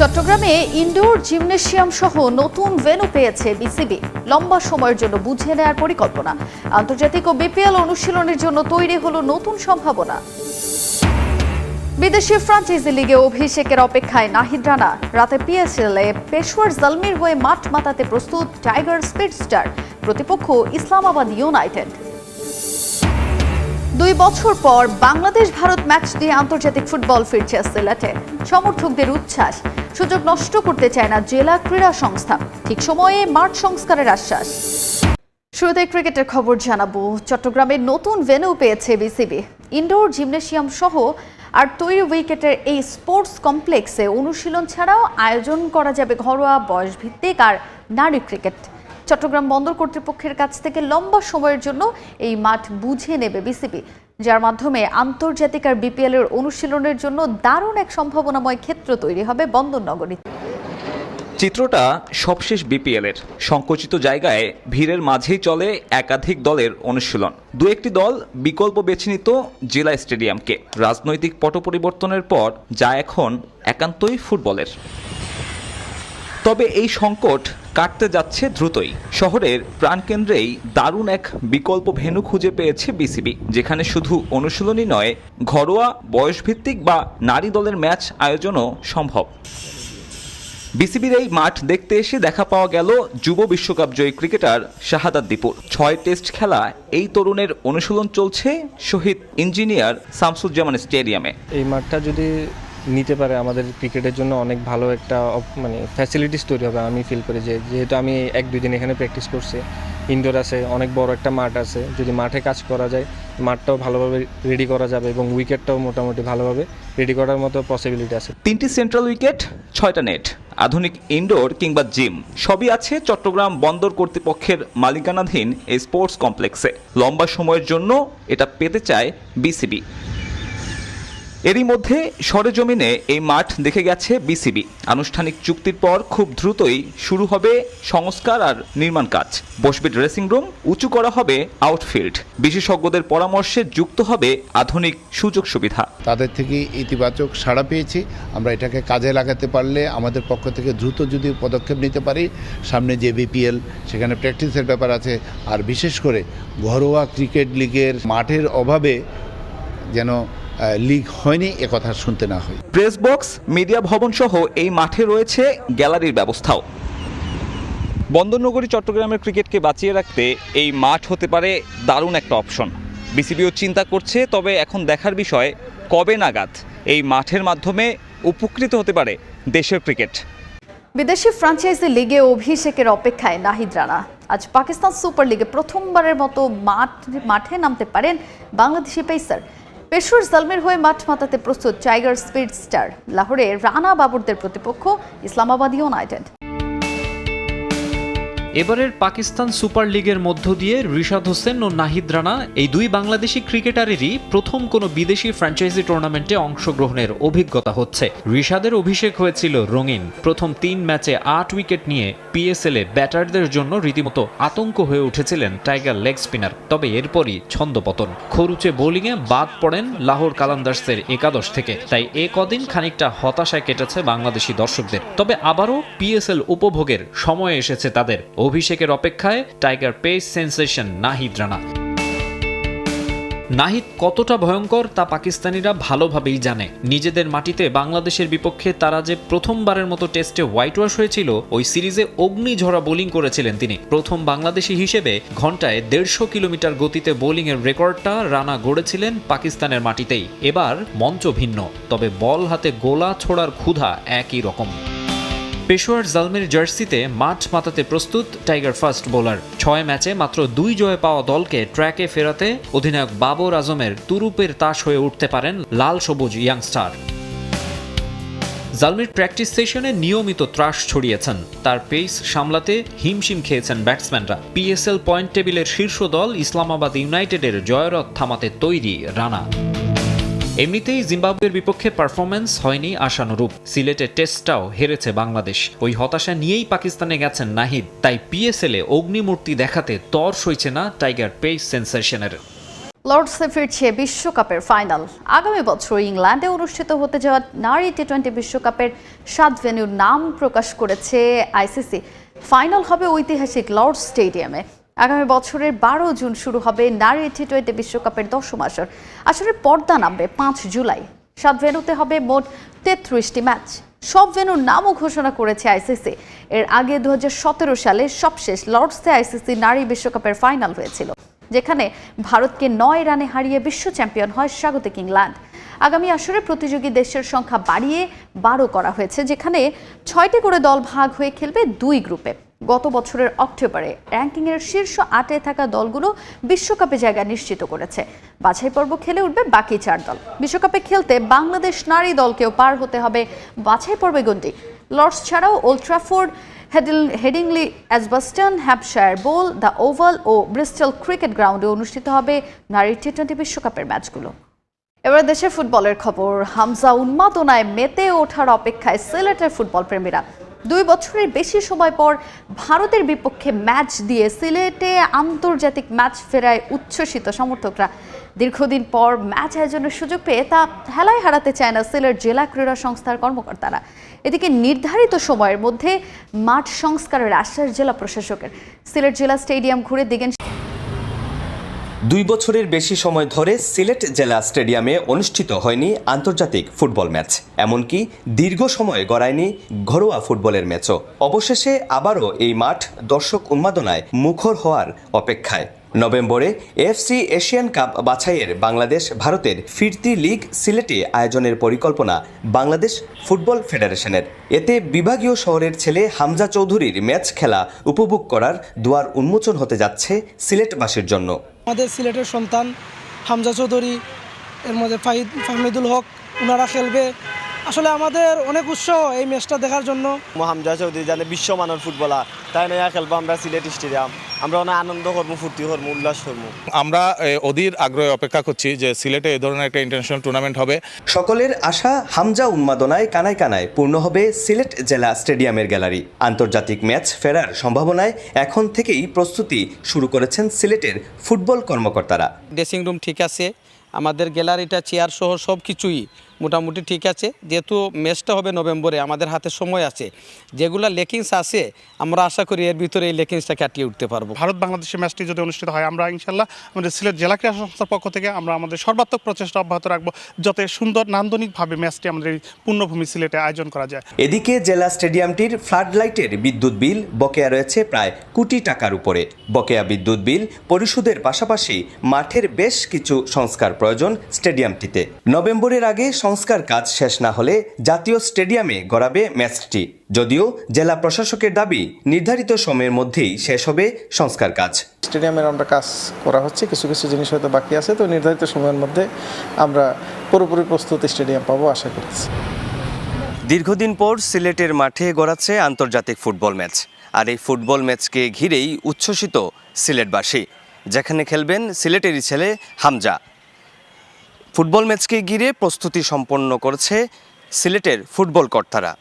চট্টগ্রামে indoor gymnasium সহ নতুন ভেন্যু পেয়েছে বিসিবি। লম্বা সময়ের জন্য বুঝে নেয়ার পরিকল্পনা। আন্তর্জাতিক ও বিপিএল অনুশীলনের জন্য তৈরি হলো নতুন সম্ভাবনা। বিদেশি ফ্রাঞ্চাইজি লিগে অভিষেকের অপেক্ষায় নাহিদ রানা। রাতে পিএসএল এ পেশোয়ার জালমির হয়ে মাঠ মাতাতে প্রস্তুত টাইগার স্পিডস্টার প্রতিপক্ষ ইসলামাবাদ ইউনাইটেড। দুই বছর পর বাংলাদেশ ভারত ম্যাচ দিয়ে আন্তর্জাতিক ফুটবল ফিরছে সিলেটে। সমর্থকদের উচ্ছ্বাস। সুযোগ নষ্ট করতে চায় না জেলা ক্রীড়া সংস্থা। ঠিক সময়ে মাঠ সংস্কারের আশ্বাস। শুরুতে ক্রিকেটের খবর জানাব। চট্টগ্রামের নতুন ভেন্যু পেয়েছে বিসিবি ইনডোর জিমনেশিয়াম সহ আর তৈরি উইকেটের এই স্পোর্টস কমপ্লেক্সে অনুশীলন ছাড়াও আয়োজন করা যাবে ঘরোয়া বয়সভিত্তিক আর নারী ক্রিকেট। চট্টগ্রাম বন্দর কর্তৃপক্ষের কাছ থেকে লম্বা সময়ের জন্য এই মাঠ বুঝে নেবে বিসিবি যার মাধ্যমে আন্তর্জাতিক আর বিপিএল এর অনুশীলনের জন্য দারুণ এক সম্ভাবনাময় ক্ষেত্র তৈরি হবে বন্দর নগরীতে চিত্রটা সবশেষ বিপিএল এর। সংকুচিত জায়গায় ভিড়ের মাঝেই চলে একাধিক দলের অনুশীলন। দু একটি দল বিকল্প বেছে নিত জেলা স্টেডিয়ামকে। রাজনৈতিক পট পরিবর্তনের পর যা এখন একান্তই ফুটবলের। তবে এই সংকট কাটতে যাচ্ছে দ্রুতই। শহরের প্রাণকেন্দ্রেই দারুণ এক বিকল্প ভেন্যু খুঁজে পেয়েছে বিসিবি, যেখানে শুধু অনুশীলনই নয়, ঘরোয়া, বয়সভিত্তিক বা নারী দলের ম্যাচ আয়োজনও সম্ভব। বিসিবির এই মাঠ দেখতে এসে দেখা পাওয়া গেল যুব বিশ্বকাপ জয়ী ক্রিকেটার শাহাদাত দীপুর। ছয় টেস্ট খেলা এই তরুণের অনুশীলন চলছে শহীদ ইঞ্জিনিয়ার শামসুজ্জামান স্টেডিয়ামে। এই মাঠটা যদি নিতে পারে আমাদের ক্রিকেটের জন্য অনেক ভালো একটা মানে ফ্যাসিলিটিস তৈরি হবে আমি ফিল করি যে, যেহেতু আমি এক দুই দিন এখানে প্র্যাকটিস করছি ইনডোর আছে, অনেক বড় একটা মাঠ আছে, যদি মাঠে কাজ করা যায়, মাঠটাও ভালোভাবে রেডি করা যাবে এবং উইকেটটাও মোটামুটি ভালোভাবে রেডি করার মতো পসিবিলিটি আছে। তিনটি সেন্ট্রাল উইকেট ছয়টা নেট আধুনিক ইনডোর কিংবা জিম সবই আছে চট্টগ্রাম বন্দর কর্তৃপক্ষের মালিকানাধীন এই স্পোর্টস কমপ্লেক্সে লম্বা সময়ের জন্য এটা পেতে চায় বিসিবি এরই মধ্যে সরেজমিনে এই মাঠ দেখে গেছে বিসিবি। আনুষ্ঠানিক চুক্তির পর খুব দ্রুতই শুরু হবে সংস্কার আর নির্মাণ কাজ। বসবে ড্রেসিং রুম, উঁচু করা হবে আউটফিল্ড। বিশেষজ্ঞদের পরামর্শে যুক্ত হবে আধুনিক সুযোগ সুবিধা। তাদের থেকে ইতিবাচক সাড়া পেয়েছি। আমরা এটাকে কাজে লাগাতে পারলে আমাদের পক্ষ থেকে দ্রুত যদি পদক্ষেপ নিতে পারি, সামনে যে বিপিএল, সেখানে প্র্যাকটিসের ব্যাপার আছে। আর বিশেষ করে ঘরোয়া ক্রিকেট লিগের মাঠের অভাবে যেন লিগ হয়নি একথা শুনতে না হয়। প্রেস বক্স মিডিয়া ভবন সহ এই মাঠে রয়েছে গ্যালারির ব্যবস্থাও। বন্দরনগরী চট্টগ্রামের ক্রিকেটকে বাঁচিয়ে রাখতে এই মাঠ হতে পারে দারুণ একটা অপশন। বিসিবিও চিন্তা করছে তবে এখন দেখার বিষয় কবে নাগাদ এই মাঠের মাধ্যমে উপকৃত হতে পারে দেশের ক্রিকেট। বিদেশি ফ্রাঞ্চাইজি লিগে অভিষেকের অপেক্ষায় নাহিদ রানা। আজ পাকিস্তান সুপার লিগে প্রথমবারের মতো মাঠ মাঠে নামতে পারেন বাংলাদেশি পেসার পেশোর জলমের হয়ে মাঠ মাতাতে প্রস্তুত টাইগার স্পিড স্টার লাহোরে রানা বাবরদের প্রতিপক্ষ, ইসলামাবাদ ইউনাইটেড এবারের পাকিস্তান সুপার লিগের মধ্য দিয়ে রিশাদ হোসেন ও নাহিদ রানা এই দুই বাংলাদেশি ক্রিকেটারেরই প্রথম কোনো বিদেশি ফ্র্যাঞ্চাইজি টুর্নামেন্টে অংশগ্রহণের অভিজ্ঞতা হচ্ছে। রিশাদের অভিষেক হয়েছিল রঙিন। প্রথম তিন ম্যাচে আট উইকেট নিয়ে পিএসএল ব্যাটারদের জন্য রীতিমতো আতঙ্ক হয়ে উঠেছিলেন টাইগার লেগ স্পিনার। তবে এরপরই ছন্দপতন খরুচে বোলিংয়ে বাদ পড়েন লাহোর কালান্দার্সের একাদশ থেকে। তাই এ কদিন খানিকটা হতাশায় কেটেছে বাংলাদেশি দর্শকদের। তবে আবারও পিএসএল উপভোগের সময় এসেছে তাদের। অভিষেকের অপেক্ষায় tiger pace sensation Nahid Rana. Nahid কতটা ভয়ঙ্কর তা পাকিস্তানিরা ভালোভাবেই জানে। নিজেদের মাটিতে বাংলাদেশের বিপক্ষে তারা যে প্রথমবারের মতো টেস্টে হোয়াইট ওয়াশ হয়েছিল, ওই সিরিজে অগ্নিঝরা বোলিং করেছিলেন তিনি। প্রথম বাংলাদেশি হিসেবে ঘন্টায় দেড়শো কিলোমিটার গতিতে বোলিংয়ের রেকর্ডটা রানা গড়েছিলেন পাকিস্তানের মাটিতেই। এবার মঞ্চ ভিন্ন, তবে বল হাতে গোলা ছোড়ার ক্ষুধা একই রকম। পেশোয়ার জালমের জার্সিতে মাঠ মাতাতে প্রস্তুত টাইগার ফার্স্ট বোলার। ছয় ম্যাচে মাত্র দুই জয় পাওয়া দলকে ট্র্যাকে ফেরাতে অধিনায়ক বাবর আজমের তুরুপের তাস হয়ে উঠতে পারেন লাল সবুজ ইয়াংস্টার জালমির প্র্যাকটিস সেশনে নিয়মিত ত্রাস ছড়িয়েছেন। তার পেস সামলাতে হিমশিম খেয়েছেন ব্যাটসম্যানরা। পিএসএল পয়েন্ট টেবিলের শীর্ষ দল ইসলামাবাদ ইউনাইটেডের জয়রথ থামাতে তৈরি রানা। এমনিতেই জিম্বাবুয়ের বিপক্ষে পারফরম্যান্স হয়নি আশানুরূপ। সিলেটে টেস্টটাও হেরেছে বাংলাদেশ। ওই হতাশা নিয়েই পাকিস্তানে গেছেন নাহিদ। তাই পিএসএলে অগ্নিমূর্তি দেখাতে তর সইছে না টাইগার পেস সেন্সেশনের লর্ডসে ফিরছে বিশ্বকাপের ফাইনাল। আগামী বছর ইংল্যান্ডে অনুষ্ঠিত হতে যাওয়া নারী টি টোয়েন্টি বিশ্বকাপের সাত ভেন্যুর নাম প্রকাশ করেছে আইসিসি ফাইনাল হবে ঐতিহাসিক লর্ডস স্টেডিয়ামে। আগামী বছরের বারো জুন শুরু হবে নারী টি টোয়েন্টি বিশ্বকাপের দশম আসর। আসরের পর্দা নামবে পাঁচ জুলাই। সাত ভেন্যুতে হবে মোট তেত্রিশটি ম্যাচ। সব ভেনুর নামও ঘোষণা করেছে আইসিসি। এর আগে দুহাজার সতেরো সালে সবশেষ লর্ডসে আইসিসি নারী বিশ্বকাপের ফাইনাল হয়েছিল, যেখানে ভারতকে নয় রানে হারিয়ে বিশ্ব চ্যাম্পিয়ন হয় স্বাগতিক ইংল্যান্ড। আগামী আসরে প্রতিযোগী দেশের সংখ্যা বাড়িয়ে বারো করা হয়েছে, যেখানে ছয়টি করে দল ভাগ হয়ে খেলবে দুই গ্রুপে। গত বছরের অক্টোবরে র্যাঙ্কিংয়ের শীর্ষ আটে থাকা দলগুলো বিশ্বকাপে জায়গা নিশ্চিত করেছে। বাছাই পর্ব খেলে উঠবে বাকি চার দল। বিশ্বকাপে খেলতে বাংলাদেশ নারী দলকেও পার হতে হবে বাছাই পর্বে গন্ডি লর্ডস ছাড়াও Old Trafford Headingley, Headingley Edgbaston Hampshire Bowl, the Oval O Bristol cricket গ্রাউন্ডে অনুষ্ঠিত হবে নারী টি টোয়েন্টি বিশ্বকাপের ম্যাচগুলো। এবার দেশের ফুটবলের খবর। হামজা উন্মাদনায় মেতে ওঠার অপেক্ষায় সিলেটের ফুটবল প্রেমীরা দুই বছরের বেশি সময় পর ভারতের বিপক্ষে ম্যাচ দিয়ে সিলেটে আন্তর্জাতিক ম্যাচ ফেরায় উচ্ছ্বসিত সমর্থকরা। দীর্ঘদিন পর ম্যাচ আয়োজনের সুযোগ পেয়ে তা হেলায় হারাতে চায় না সিলেট জেলা ক্রীড়া সংস্থার কর্মকর্তারা। এদিকে নির্ধারিত সময়ের মধ্যে মাঠ সংস্কারের আশ্বাস জেলা প্রশাসকের। সিলেট জেলা স্টেডিয়াম ঘুরে দিগেন দুই বছরের বেশি সময় ধরে সিলেট জেলা স্টেডিয়ামে অনুষ্ঠিত হয়নি আন্তর্জাতিক ফুটবল ম্যাচ। এমনকি দীর্ঘ সময় গড়ায়নি ঘরোয়া ফুটবলের ম্যাচও। অবশেষে আবারও এই মাঠ দর্শক উন্মাদনায় মুখর হওয়ার অপেক্ষায়। নভেম্বরে এফসি এশিয়ান কাপ বাছাইয়ের বাংলাদেশ ভারতের ফিরতি লিগ সিলেটে আয়োজনের পরিকল্পনা বাংলাদেশ ফুটবল ফেডারেশনের। এতে বিভাগীয় শহরের ছেলে হামজা চৌধুরীর ম্যাচ খেলা উপভোগ করার দুয়ার উন্মোচন হতে যাচ্ছে সিলেটবাসীর জন্য। আমাদের সিলেটের সন্তান হামজা চৌধুরী এর মধ্যে ফাহিদ ফাহমিদুল হক ওনারা খেলবে। আসলে আমাদের অনেক উৎসাহ এই ম্যাচটা দেখার জন্য। হামজা চৌধুরী জানে বিশ্বমানের ফুটবলার তাই নয়া খেলব আমরা সিলেট স্টেডিয়াম। আমরা অনেক আনন্দ করব ফুর্তি করব উল্লাস করব আমরা অধীর আগ্রহে অপেক্ষা করছি যে সিলেটে এ ধরনের একটা ইন্টারন্যাশনাল টুর্নামেন্ট হবে। সকলের আশা হামজা উন্মাদনায় কানায় কানায় পূর্ণ হবে সিলেট জেলা স্টেডিয়ামের গ্যালারি। আন্তর্জাতিক ম্যাচ ফেরার সম্ভাবনায় এখন থেকেই প্রস্তুতি শুরু করেছেন সিলেটের ফুটবল কর্মকর্তারা। ড্রেসিং রুম ঠিক আছে আমাদের গ্যালারিটা চেয়ার সহ সব কিছুই মোটামুটি ঠিক আছে। যেহেতু ম্যাচটা হবে নভেম্বরে আমাদের হাতে সময় আছে। যেগুলো লেকিংস আছে আমরা আশা করি এর ভিতরে এই লেকিংসটা কাটিয়ে উঠতে পারব। ভারত বাংলাদেশের ম্যাচটি যদি অনুষ্ঠিত হয় আমরা ইনশাল্লাহ আমাদের সিলেট জেলা ক্রীড়া সংস্থার পক্ষ থেকে আমরা আমাদের সর্বাত্মক প্রচেষ্টা অব্যাহত রাখব যাতে সুন্দর নান্দনিকভাবে ম্যাচটি আমাদের এই পূর্ণভূমি সিলেটে আয়োজন করা যায়। এদিকে জেলা স্টেডিয়ামটির ফ্লাড লাইটের বিদ্যুৎ বিল বকেয়া রয়েছে প্রায় কোটি টাকার উপরে। বকেয়া বিদ্যুৎ বিল পরিশোধের পাশাপাশি মাঠের বেশ কিছু সংস্কার প্রয়োজন স্টেডিয়ামটিতে। নভেম্বরের আগে সংস্কার কাজ শেষ না হলে জাতীয় স্টেডিয়ামে গড়াবে ম্যাচটি। যদিও জেলা প্রশাসকের দাবি নির্ধারিত সময়ের মধ্যেই শেষ হবে সংস্কার কাজ। স্টেডিয়ামের আমরা কাজ করা হচ্ছে কিছু কিছু জিনিস হয়তো বাকি আছে তো নির্ধারিত সময়ের মধ্যে আমরা পুরোপুরি প্রস্তুত স্টেডিয়াম পাবো আশা করছি। দীর্ঘদিন পর সিলেটের মাঠে গড়াচ্ছে আন্তর্জাতিক ফুটবল ম্যাচ। আর এই ফুটবল ম্যাচকে ঘিরেই উচ্ছ্বসিত সিলেটবাসী। যেখানে খেলবেন সিলেটেরই ছেলে হামজা। ফুটবল ম্যাচকে ঘিরে প্রস্তুতি সম্পন্ন করছে সিলেটের ফুটবল কর্তারা।